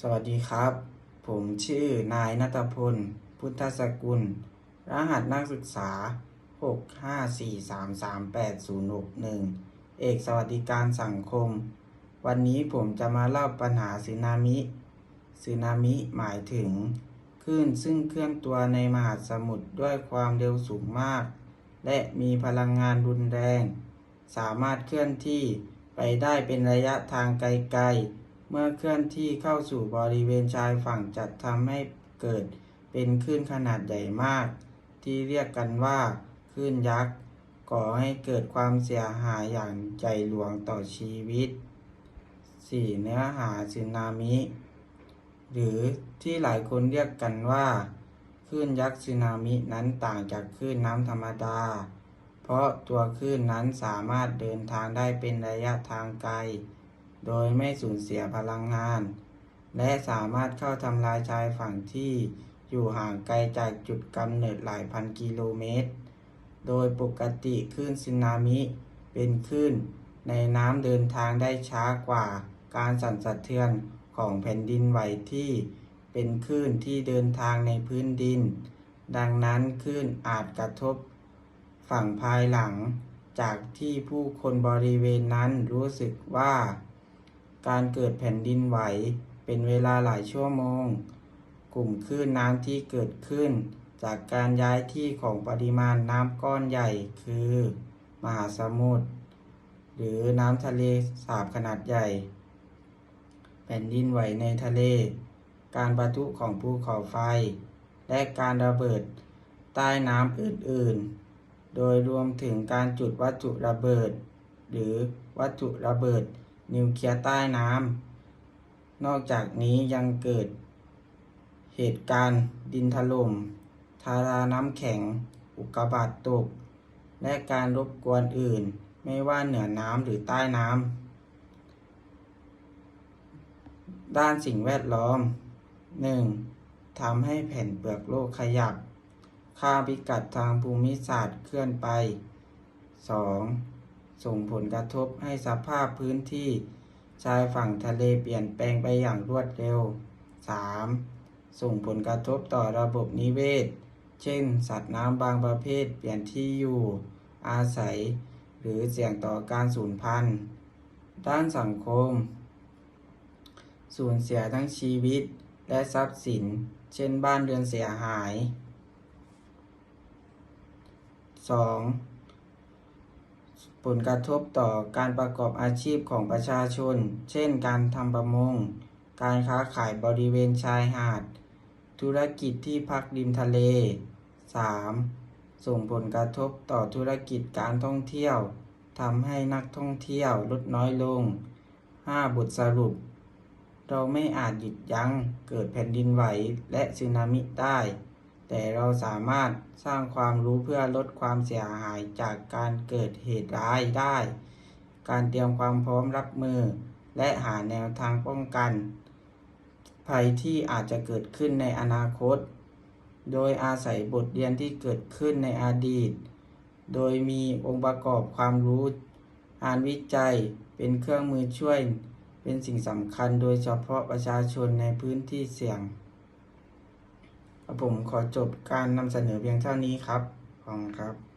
สวัสดีครับ ผมชื่อนายนัทพล พุทธสกุล รหัสนักศึกษา 654338061 เอกสวัสดิการสังคม วันนี้ผมจะมาเล่าปัญหาสึนามิสึนามิหมายถึงคลื่นซึ่งเคลื่อนตัวในมหาสมุทรด้วยความเร็วสูงมาก และมีพลังงานรุนแรง สามารถเคลื่อนที่ไปได้เป็นระยะทางไกล เมื่อเคลื่อนที่เข้าสู่บริเวณชายฝั่งจะทำให้เกิดเป็นคลื่นขนาดใหญ่มาก ที่เรียกกันว่าคลื่นยักษ์ก่อให้เกิดความเสียหายอย่างใหญ่หลวงต่อชีวิต 4. เนื้อหาสึนามิ หรือที่หลายคนเรียกกันว่าคลื่นยักษ์สึนามินั้นต่างจากคลื่นน้ำธรรมดา เพราะตัวคลื่นนั้นสามารถเดินทางได้เป็นระยะทางไกล โดยไม่สูญเสียพลังงาน และสามารถเข้าทำลายชายฝั่งที่อยู่ห่างไกลจากจุดกำเนิดหลายพันกิโลเมตร โดยปกติคลื่นสึนามิเป็นคลื่นในน้ำเดินทางได้ช้ากว่าการสั่นสะเทือนของแผ่นดินไหวที่เป็นคลื่นที่เดินทางในพื้นดิน ดังนั้นคลื่นอาจกระทบฝั่งภายหลังจากที่ผู้คนบริเวณนั้นรู้สึกว่า การเกิดแผ่นดินไหว เป็นเวลาหลายชั่วโมง กลุ่มคลื่นน้ำที่เกิดขึ้น จากการย้ายที่ของปริมาณน้ำก้อนใหญ่ คือ มหาสมุทรหรือน้ำทะเลสาบขนาดใหญ่ แผ่นดินไหวในทะเล การประทุของภูเขาไฟ และการระเบิดใต้น้ำอื่นๆ โดยรวมถึงการจุดวัตถุระเบิด หรือวัตถุระเบิด นิวเคลียร์ใต้น้ำนอกจากนี้ยังเกิดเหตุการณ์ดินถล่มทาราน้ำแข็ง อุกกาบาตตก และการรบกวนอื่น ไม่ว่าเหนือน้ำหรือใต้น้ำ ด้านสิ่งแวดล้อม 1. ทำให้แผ่นเปลือกโลกขยับ ค่าพิกัดทางภูมิศาสตร์เคลื่อนไป 2. ส่งผลกระทบให้สภาพพื้นที่ชายฝั่งทะเลเปลี่ยนแปลงไปอย่างรวดเร็ว 3. ส่งผลกระทบต่อระบบนิเวศ เช่น สัตว์น้ำบางประเภทเปลี่ยนที่อยู่ อาศัย หรือเสี่ยงต่อการสูญพันธุ์ ด้านสังคม สูญเสียทั้งชีวิตและทรัพย์สิน เช่นบ้านเรือนเสียหาย 2. ผลกระทบต่อการประกอบอาชีพของประชาชน เช่น การทำประมง การค้าขายบริเวณชายหาด ธุรกิจที่พักริมทะเล 3. ส่งผลกระทบต่อธุรกิจการท่องเที่ยวทำให้นักท่องเที่ยวลดน้อยลง 5. บทสรุป เราไม่อาจหยุดยั้งเกิดแผ่นดินไหวและสึนามิได้ แต่เราสามารถสร้างความรู้เพื่อลดความเสียหายจากการเกิดเหตุร้ายได้ การเตรียมความพร้อมรับมือ และหาแนวทางป้องกัน ภัยที่อาจจะเกิดขึ้นในอนาคต โดยอาศัยบทเรียนที่เกิดขึ้นในอดีต โดยมีองค์ประกอบความรู้งานวิจัยเป็นเครื่องมือช่วย เป็นสิ่งสำคัญโดยเฉพาะประชาชนในพื้นที่เสี่ยง ผมขอจบการนำเสนอเพียงเท่านี้ครับ ขอบคุณครับ